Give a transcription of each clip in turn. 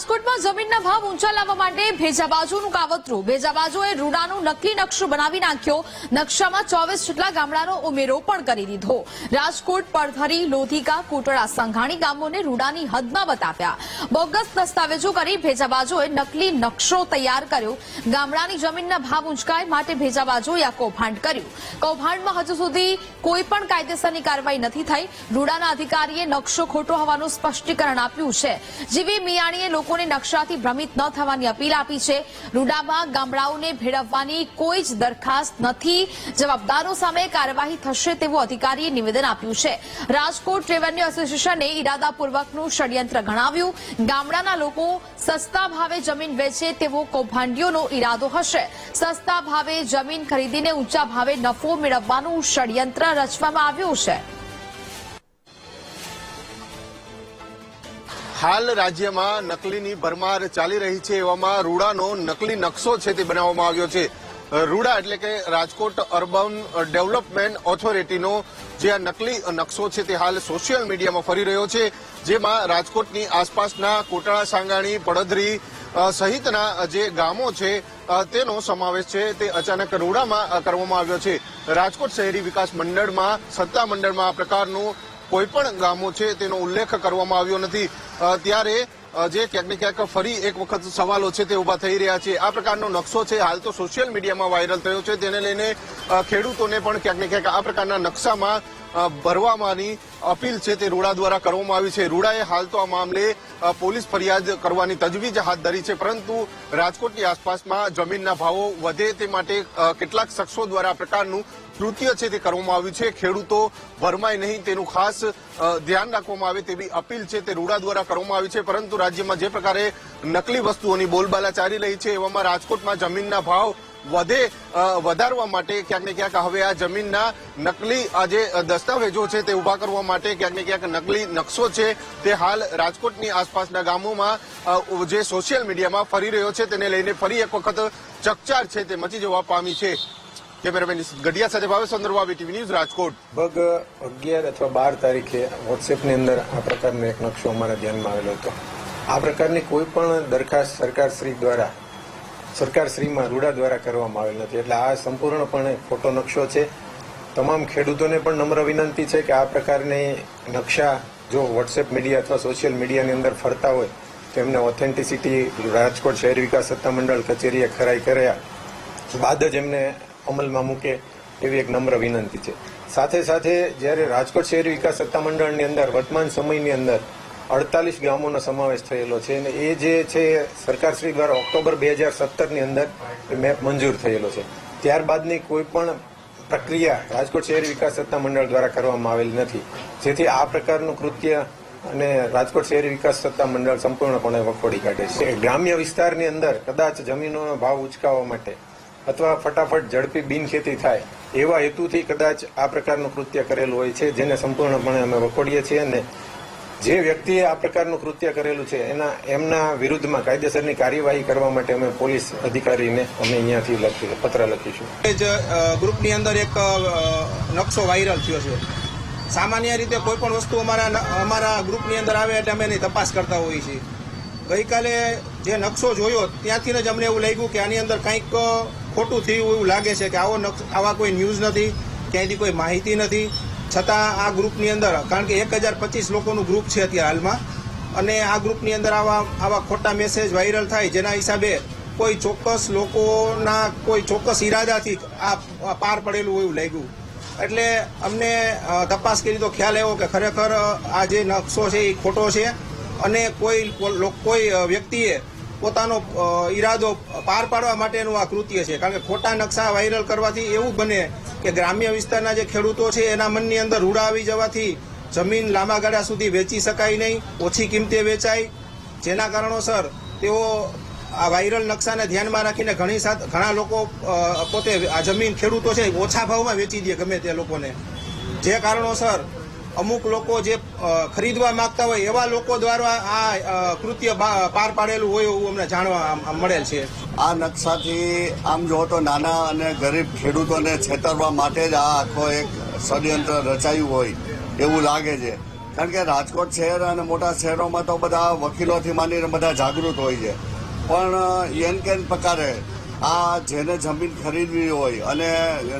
રાજકોટમાં જમીનના ભાવ ઊંચા લાવવા માટે ભેજાબાજુનું કાવતરું. ભેજાબાજુએ રૂડાનું નકલી નકશો બનાવી નાખ્યો. નકશામાં ચોવીસ જેટલા ગામડાનો ઉમેરો પણ કરી દીધો. રાજકોટ પડધરી લોધિકા કોટડા સંઘાણી ગામોને રૂડાની હદમાં બતાવ્યા. બોગસ દસ્તાવેજો કરી ભેજાબાજુએ નકલી નકશો તૈયાર કર્યો. ગામડાની જમીનના ભાવ ઊંચકાય માટે ભેજાબાજુએ આ કૌભાંડ કર્યું. કૌભાંડમાં હજુ સુધી કોઈ પણ કાયદેસરની કાર્યવાહી નથી થઈ. રૂડાના અધિકારીએ નકશો ખોટો હોવાનું સ્પષ્ટીકરણ આપ્યું છે. જીવી મિયાણીએ લોકોને નકશાથી ભ્રમિત ન થવાની અપીલ આપી છે. રૂડામાં ગામડાઓને ભેળવવાની કોઈ જ દરખાસ્ત નથી. જવાબદારો સામે કાર્યવાહી થશે તેવું અધિકારીએ નિવેદન આપ્યું છે. રાજકોટ રેવન્યુ એસોસિએશને ઇરાદાપૂર્વકનું ષડયંત્ર ગણાવ્યું. ગામડાના લોકો સસ્તા ભાવે જમીન વેચે તેવો કૌભાંડીઓનો ઇરાદો હશે. સસ્તા ભાવે જમીન ખરીદીને ઊંચા ભાવે નફો મેળવવાનું ષડયંત્ર રચવામાં આવ્યું છે. હાલ રાજ્યમાં નકલીની ભરમાર ચાલી રહી છે એવામાં રૂડાનો નકલી નકશો છે તે બનાવવામાં આવ્યો છે. રૂડા એટલે કે રાજકોટ અર્બન ડેવલપમેન્ટ ઓથોરિટીનો જે આ નકલી નકશો છે તે હાલ સોશિયલ મીડિયામાં ફરી રહ્યો છે, જેમાં રાજકોટની આસપાસના કોટળા સાંગાણી પડધરી સહિતના જે ગામો છે તેનો સમાવેશ છે તે અચાનક રૂડામાં કરવામાં આવ્યો છે. રાજકોટ શહેરી વિકાસ મંડળમાં, સત્તા મંડળમાં આ પ્રકારનું કોઈ પણ ગામો છે તેનો ઉલ્લેખ કરવામાં આવ્યો નથી. ત્યારે જે ક્યાંક ને ક્યાંક ફરી એક વખત સવાલો છે તે ઊભા થઈ રહ્યા છે. આ પ્રકારનો નકશો છે, હાલ તો સોશિયલ મીડિયામાં વાયરલ થયો છે. તેને લઈને ખેડૂતોને પણ ક્યાંક ને ક્યાંક આ પ્રકારના નકશામાં ભરવામાંની અપીલ છે તે રૂડા દ્વારા કરવામાં આવી છે. રૂડાએ હાલ તો આ મામલે પોલીસ ફરિયાદ કરવાની તજવીજ હાથ ધરી છે, પરંતુ રાજકોટની આસપાસમાં જમીનના ભાવો વધે તે માટે કેટલાક શખ્સો દ્વારા પ્રકારનું કૃત્ય છે તે કરવામાં આવ્યું છે. ખેડૂતો ભરમાય નહીં તેનું ખાસ ધ્યાન રાખવામાં આવે તેવી અપીલ છે તે રૂડા દ્વારા કરવામાં આવી છે, પરંતુ રાજ્યમાં જે પ્રકારે નકલી વસ્તુઓની બોલબાલા ચાલી રહી છે, એવામાં રાજકોટમાં જમીનના ભાવ વધે વધારવા માટે ક્યાંક ને ક્યાંક હવે આ જમીનના નકલી આ જે દસ્તાવેજો છે તે ઊભા કરવા માટે ક્યાંક ને ક્યાંક નકલી નકશો છે તે હાલ રાજકોટની આસપાસના ગામોમાં જે સોશિયલ મીડિયામાં ફરી રહ્યો છે તેને લઈને ફરી એક વખત ચકચાર છે તે મચી જવા પામી છે. કેમેરામેન ગઢિયા સાથે ભાવે સંદર્ભ ટીવી ન્યૂઝ રાજકોટ. ભગ અગિયાર અથવા બાર તારીખે વોટ્સએપની અંદર આ પ્રકારનો એક નકશો અમારા ધ્યાનમાં આવેલો હતો. આ પ્રકારની કોઈ પણ દરખાસ્ત સરકારશ્રી દ્વારા સરકારશ્રીમાં રૂડા દ્વારા કરવામાં આવેલ નથી. એટલે આ સંપૂર્ણપણે ખોટો નકશો છે. તમામ ખેડૂતોને પણ નમ્ર વિનંતી છે કે આ પ્રકારની નકશા જો વોટ્સએપ મીડિયા અથવા સોશિયલ મીડિયાની અંદર ફરતા હોય, તો એમને ઓથેન્ટિસિટી રાજકોટ શહેર વિકાસ સત્તામંડળ કચેરીએ ખરાઈ કર્યા. બાદ જ એમને અમલમાં મૂકે એવી એક નમ્ર વિનંતી છે. સાથે સાથે જ્યારે રાજકોટ શહેર વિકાસ સત્તામંડળની અંદર, વર્તમાન સમયની અંદર અડતાલીસ ગામોનો સમાવેશ થયેલો છે અને એ જે છે સરકારશ્રી દ્વારા ઓક્ટોબર બે હજાર સત્તરની અંદર મેપ મંજૂર થયેલો છે. ત્યારબાદની કોઈ પણ પ્રક્રિયા રાજકોટ શહેર વિકાસ સત્તા મંડળ દ્વારા કરવામાં આવેલી નથી. જેથી આ પ્રકારનું કૃત્ય અને રાજકોટ શહેર વિકાસ સત્તા મંડળ સંપૂર્ણપણે વખોડી કાઢે છે. ગ્રામ્ય વિસ્તારની અંદર કદાચ જમીનોનો ભાવ ઉચકાવવા માટે અથવા ફટાફટ ઝડપી બિનખેતી થાય એવા હેતુથી કદાચ આ પ્રકારનું કૃત્ય કરેલું હોય છે, જેને સંપૂર્ણપણે અમે વખોડીએ છીએ અને જે વ્યક્તિએ આ પ્રકારનું કૃત્ય કરેલું છે, એના, એમના વિરુદ્ધમાં કાયદેસરની કાર્યવાહી કરવા માટે અમે પોલીસ અધિકારીને અમે અહીંયાથી પત્ર લખીશું. ગ્રુપની અંદર એક નકશો વાયરલ થયો છે. સામાન્ય રીતે કોઈ પણ વસ્તુ અમારા અમારા ગ્રુપની અંદર આવે એટલે અમે એની તપાસ કરતા હોઈએ છીએ. ગઈકાલે જે નકશો જોયો ત્યાંથી જ અમને એવું લાગ્યું કે આની અંદર કંઈક ખોટું થયું એવું લાગે છે કે આવો નકશો આવા કોઈ ન્યૂઝ નથી, ક્યાંયથી કોઈ માહિતી નથી. છતાં આ ગ્રુપની અંદર, કારણ કે એક હજાર પચીસ લોકોનું ગ્રુપ છે અત્યારે હાલમાં, અને આ ગ્રુપની અંદર આવા આવા ખોટા મેસેજ વાયરલ થાય, જેના હિસાબે કોઈ ચોક્કસ લોકોના, કોઈ ચોક્કસ ઈરાદાથી આ પાર પડેલું એવું લાગ્યું. એટલે અમને તપાસ કરી તો ખ્યાલ આવ્યો કે ખરેખર આ જે નકશો છે એ ખોટો છે, અને કોઈ કોઈ વ્યક્તિએ પોતાનો ઈરાદો પાર પાડવા માટેનું આ કૃત્ય છે. કારણ કે ખોટા નકશા વાયરલ કરવાથી એવું બને કે ગ્રામ્ય વિસ્તારના જે ખેડૂતો છે, એના મનની અંદર રૂડા આવી જવાથી જમીન લાંબા ગાળા સુધી વેચી શકાય નહીં, ઓછી કિંમતે વેચાય. જેના કારણોસર તેઓ આ વાયરલ નકશાને ધ્યાનમાં રાખીને ઘણી સાથે ઘણા લોકો પોતે આ જમીન ખેડૂતો છે ઓછા ભાવમાં વેચી દે ગમે તે લોકોને. જે કારણોસર અમુક લોકો જે ખરીદવા માંગતા હોય એવા લોકો દ્વારા આ કૃત્ય પાર પાડેલું હોય એવું અમને જાણવા મળેલ છે. આ નકશાથી આમ જો તો નાના અને ગરીબ ખેડૂતોને છેતરવા માટે જ આ આખો એક ષડયંત્ર રચાયું હોય એવું લાગે છે. કારણ કે રાજકોટ શહેર અને મોટા શહેરોમાં તો બધા વકીલોથી માંડીને બધા જાગૃત હોય છે. પણ એન કેન પ્રકારે આ જેને જમીન ખરીદવી હોય અને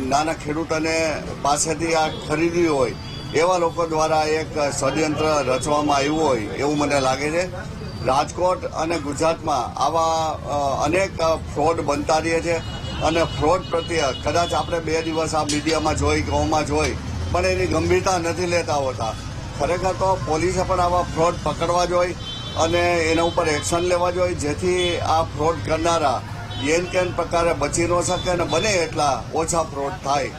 નાના ખેડૂતોને પાસેથી આ ખરીદવી હોય એવા લોકો દ્વારા એક ષડયંત્ર રચવામાં આવ્યું હોય એવું મને લાગે છે. રાજકોટ અને ગુજરાતમાં આવા અનેક ફ્રોડ બનતા રહે છે અને ફ્રોડ પ્રત્યે કદાચ આપણે બે દિવસ આ મીડિયામાં જોઈ ગૌમાં જોઈ, પણ એની ગંભીરતા નથી લેતા હોતા. ખરેખર તો પોલીસે પણ આવા ફ્રોડ પકડવા જોઈએ અને એના ઉપર એક્શન લેવા જોઈએ જેથી આ ફ્રોડ કરનારા યેન કેન પ્રકારે બચી ન શકે અને બને એટલા ઓછા ફ્રોડ થાય.